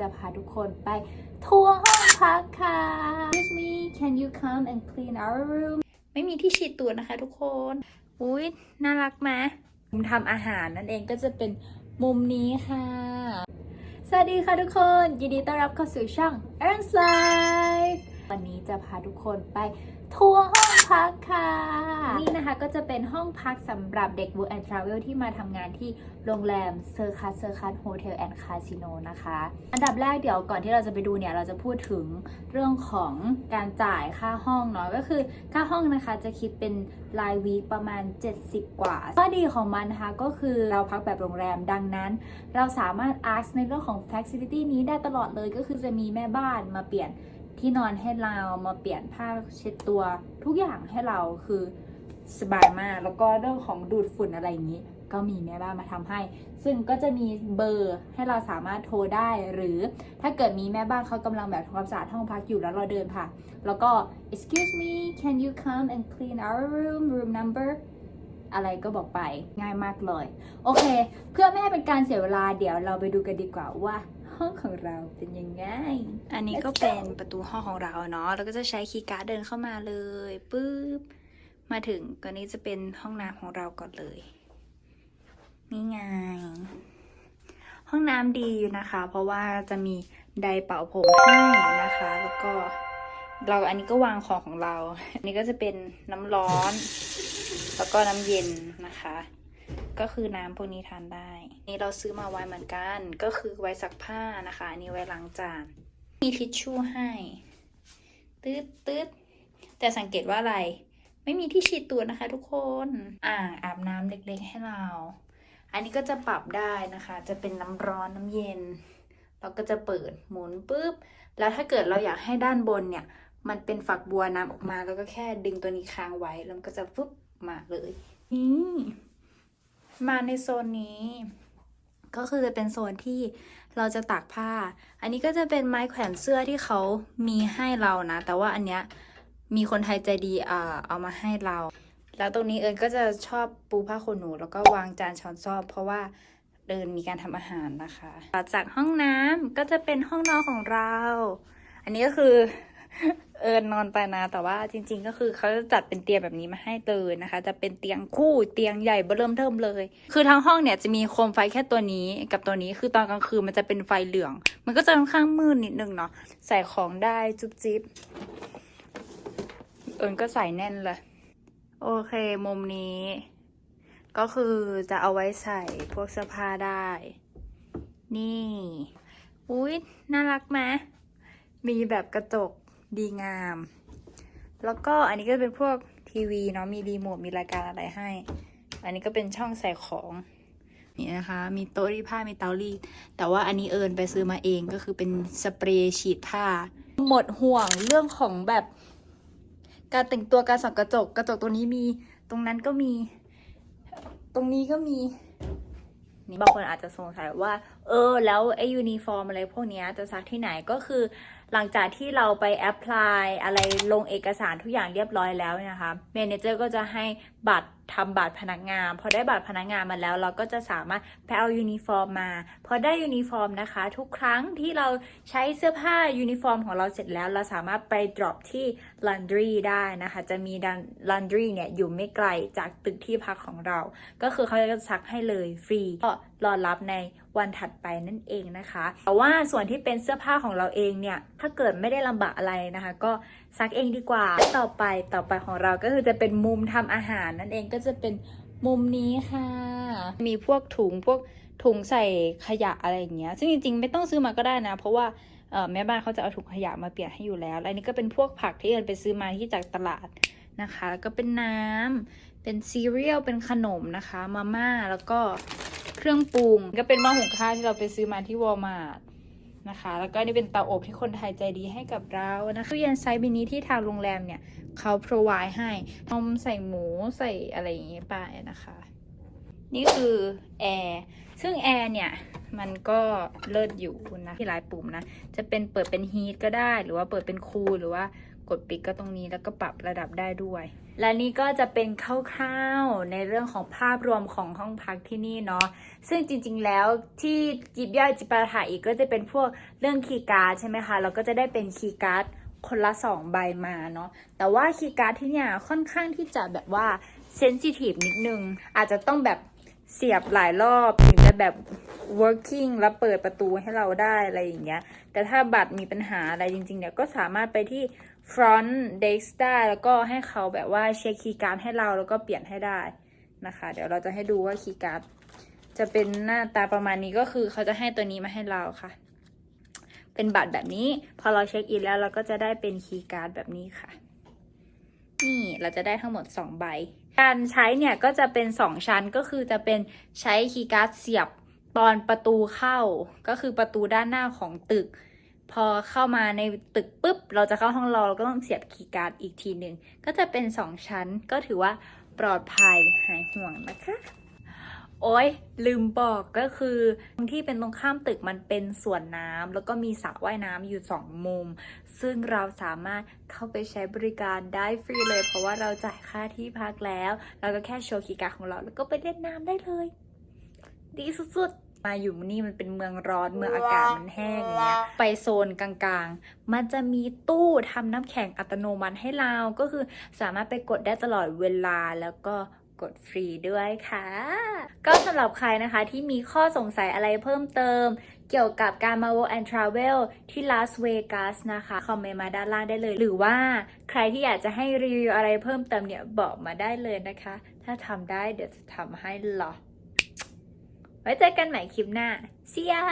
จะพาทุกคนไปทัวร์ห้องพักค่ะ Excuse me can you come and clean our room ไม่มีที่ฉีดตูดนะคะทุกคน อุ้ยน่ารักไหมมุมทำอาหารนั่นเองก็จะเป็นมุมนี้ค่ะ สวัสดีค่ะทุกคน ยินดีต้อนรับเข้าสู่ช่อง Ernst Life วันนี้จะพาทุกคนไป ทัวร์ห้องพักค่ะ นี่นะคะก็จะเป็นห้องพักสำหรับเด็ก Work and Travel ที่มาทำงานที่โรงแรมเซอร์คัสเซอร์คัสโฮเทลแอนด์คาสิโนนะคะ อันดับแรกเดี๋ยวก่อนที่เราจะไปดูเนี่ย เราจะพูดถึงเรื่องของการจ่ายค่าห้องเนาะก็คือค่าห้องนะคะจะคิดเป็นรายวีคประมาณ 70 กว่าข้อดีของมันนะคะก็คือเราพักแบบโรงแรมดังนั้น เราสามารถ ask ในเรื่องของ facility นี้ได้ตลอดเลยก็คือจะมีแม่บ้านมาเปลี่ยน ที่นอนให้เรามาเปลี่ยนผ้าเช็ดตัวทุกอย่างให้เราคือสบายมาก แล้วก็เรื่องของดูดฝุ่นอะไรอย่างนี้ ก็มีแม่บ้านมาทำให้ ซึ่งก็จะมีเบอร์ให้เราสามารถโทรได้ หรือถ้าเกิดมีแม่บ้านเขากำลังแบบทำความสะอาดห้องพักอยู่แล้วเราเดินผ่านแล้วก็ excuse me can you come and clean our room room number อะไรก็บอกไปง่ายมากเลย โอเค เพื่อไม่ให้เป็นการเสียเวลาเดี๋ยวเราไปดูกันดีกว่าว่า ห้องของเราเป็นยังไง อันนี้ก็เป็นประตูห้องของเราเนาะแล้วก็จะใช้คีย์การ์ดเดินเข้ามาเลยปุ๊บ มาถึงก็นี้จะเป็นห้องน้ำของเราก่อนเลย นี่ไง ห้องน้ำดีอยู่นะคะ เพราะว่าจะมีไดร์เป่าผมให้นะคะ แล้วก็เราอันนี้ก็วางของของเรา อันนี้ก็จะเป็นน้ำร้อน แล้วก็น้ำเย็นนะคะ ก็คือน้ำพวกนี้ทานได้ นี่เราซื้อมาไว้เหมือนกัน ก็คือไว้ซักผ้านะคะ อันนี้ไว้ล้างจาน มีทิชชู่ให้ตืดตืดแต่สังเกตว่าอะไร ไม่มีที่ฉีดตัวนะคะทุกคน อ่างอาบน้ำเล็กๆให้เรา อันนี้ก็จะปรับได้นะคะ จะเป็นน้ำร้อนน้ำเย็น เราก็จะเปิดหมุนปุ๊บ แล้วถ้าเกิดเราอยากให้ด้านบนเนี่ย มันเป็นฝักบัวน้ำออกมา แล้วก็แค่ดึงตัวนี้ค้างไว้ แล้วมันก็จะฟึบมาเลย นี่ มาในโซนนี้ ก็คือจะเป็นโซนที่เราจะตากผ้า อันนี้ก็จะเป็นไม้แขวนเสื้อที่เขามีให้เรานะ แต่ว่าอันเนี้ยมีคนไทยใจดีอ่าเอามาให้เรา แล้วตรงนี้เอิญก็จะชอบปูผ้าขนหนู แล้วก็วางจานช้อนซ่อมเพราะว่าเดินมีการทำอาหารนะคะ ต่อจากห้องน้ำก็จะเป็นห้องนอนของเรา อันนี้ก็คือ เอิญนอนไปนะ แต่ว่าจริง ๆ ก็คือเขาจะจัดเป็นเตียงแบบนี้มาให้เลยนะคะ จะเป็นเตียงคู่เตียงใหญ่เบิ่มเทิมเลย คือทั้งห้องเนี่ยจะมีโคมไฟแค่ตัวนี้กับตัวนี้คือตอนกลางคืนมันจะเป็นไฟเหลือง มันก็จะค่อนข้างมืดนิดนึงเนาะใส่ของได้จุ๊บจิ๊บเอิญก็ใส่แน่นเลย โอเค มุมนี้ ก็คือจะเอาไว้ใส่พวกเสื้อผ้าได้ นี่ อุ๊ย น่ารักไหมมีแบบกระจก ดีงาม แล้วก็อันนี้ก็เป็นพวกทีวีเนาะมีรีโมทมีรายการอะไรให้ อันนี้ก็เป็นช่องใส่ของนี่นะคะ มีโต๊ะรีดผ้ามีเตารีดแต่ว่าอันนี้เอิญไปซื้อมาเองก็คือเป็นสเปรย์ฉีดผ้า หมดห่วงเรื่องของแบบการแต่งตัวการส่องกระจกกระจกตรงนี้มี ตรงนั้นก็มี ตรงนี้ก็มีนี่บางคนอาจจะสงสัยว่า เออ แล้วไอ้ยูนิฟอร์มอะไรพวกนี้จะซักที่ไหนก็คือ หลังจากที่เราไปแอพพลายอะไรลงเอกสารทุกอย่างเรียบร้อยแล้วนะคะเมเนเจอร์ก็จะให้บัตรทำบัตรพนักงานพอได้บัตรพนักงานมาแล้ว เราก็จะสามารถไปเอายูนิฟอร์มมาพอได้ยูนิฟอร์มนะคะ ทุกครั้งที่เราใช้เสื้อผ้ายูนิฟอร์มของเราเสร็จแล้วเราสามารถไป drop ที่ laundry ได้นะคะ จะมี laundry เนี่ยอยู่ไม่ไกลจากตึกที่พักของเรา ก็คือเขาจะซักให้เลยฟรีก็รอรับใน วันถัดไปนั่นเองนะคะ แต่ว่าส่วนที่เป็นเสื้อผ้าของเราเองเนี่ย ถ้าเกิดไม่ได้ลำบากอะไรนะคะ ก็ซักเองดีกว่า ต่อไปต่อไปของเราก็คือจะเป็นมุมทำอาหารนั่นเองก็จะเป็นมุมนี้ค่ะ มีพวกถุงพวกถุงใส่ขยะอะไรอย่างเงี้ย ซึ่งจริงๆ ไม่ต้องซื้อมาก็ได้นะ เพราะว่าแม่บ้านเขาจะเอาถุงขยะมาเปลี่ยนให้อยู่แล้วและอันนี้ก็เป็นพวกผักที่เอิญไปซื้อมาที่จากตลาดนะคะ แล้วก็เป็นน้ำเป็นซีเรียล เป็นขนมนะคะ มาม่า แล้วก็ เครื่องปรุง ก็เป็นหม้อหุงข้าวที่เราไปซื้อมาที่วอลมาร์ทนะคะ แล้วก็นี่เป็นเตาอบที่คนไทยใจดีให้กับเรานะคะตู้เย็นไซส์มินิที่ทางโรงแรมเนี่ยเขา provide ให้นมใส่หมูใส่อะไรอย่างงี้ไปนะคะ นี่คือแอร์ซึ่งแอร์เนี่ยมันก็เลิศอยู่นะที่หลายปุ่มนะ จะเป็นเปิดเป็นฮีทก็ได้ หรือว่าเปิดเป็นคูลหรือว่า กดปิดก็ตรงนี้แล้วก็ปรับระดับได้ด้วย และนี่ก็จะเป็นคร่าวๆในเรื่องของภาพรวมของห้องพักที่นี่เนาะซึ่งจริงๆแล้วที่ยิบย่อยจิปาถะอีกก็จะเป็นพวกเรื่องคีย์การ์ดใช่ไหมคะเราก็จะได้เป็นคีย์การ์ดคนละสองใบมาเนาะแต่ว่าคีย์การ์ดที่เนี่ยค่อนข้างที่จะแบบว่าเซนซิทีฟนิดนึงอาจจะต้องแบบ เสียบหลายรอบถึงจะแบบ working แล้วเปิดประตูให้เราได้อะไรอย่างเงี้ย แต่ถ้าบัตรมีปัญหาอะไรจริง ๆ เนี่ยก็สามารถไปที่ front desk ได้ แล้วก็ให้เขาแบบว่าเช็คคีย์การ์ดให้เราแล้วก็เปลี่ยนให้ได้นะคะ เดี๋ยวเราจะให้ดูว่าคีย์การ์ดจะเป็นหน้าตาประมาณนี้ก็คือเขาจะให้ตัวนี้มาให้เราค่ะ เป็นบัตรแบบนี้ พอเราเช็คอินแล้วเราก็จะได้เป็นคีย์การ์ดแบบนี้ค่ะ นี่เราจะได้ทั้งหมด 2 ใบ การใช้เนี่ยก็จะเป็น 2 ชั้นก็คือจะเป็นใช้คีย์การ์ดเสียบตอนประตูเข้า ก็คือประตูด้านหน้าของตึก พอเข้ามาในตึกปุ๊บ เราจะเข้าห้องรอเราก็ต้องเสียบคีย์การ์ดอีกทีหนึ่งก็จะเป็น 2 ชั้นก็ถือว่าปลอดภัยหายห่วงนะคะ โอ้ยลืมบอกก็คือตรงที่เป็นตรงข้ามตึกมันเป็นสวนน้ำแล้วก็มีสระว่ายน้ำอยู่สองมุม ซึ่งเราสามารถเข้าไปใช้บริการได้ฟรีเลย เพราะว่าเราจ่ายค่าที่พักแล้ว เราก็แค่โชว์คีย์การ์ดของเรา แล้วก็ไปเล่นน้ำได้เลย ดีสุดๆ มาอยู่นี่มันเป็นเมืองร้อนเมืองอากาศมันแห้งอย่างเงี้ยไปโซนกลางๆ มันจะมีตู้ทำน้ำแข็งอัตโนมัติให้เราก็คือสามารถไปกดได้ตลอดเวลาแล้วก็ กดฟรีด้วยค่ะ ก็สำหรับใครนะคะที่มีข้อสงสัยอะไรเพิ่มเติม เกี่ยวกับการมา Work and Travel ที่ลาสเวกัสนะคะ คอมเมนต์มาด้านล่างได้เลย หรือว่าใครที่อยากจะให้รีวิวอะไรเพิ่มเติมเนี่ย บอกมาได้เลยนะคะ ถ้าทำได้เดี๋ยวจะทำให้หรอไว้เจอกันใหม่คลิปหน้า See ya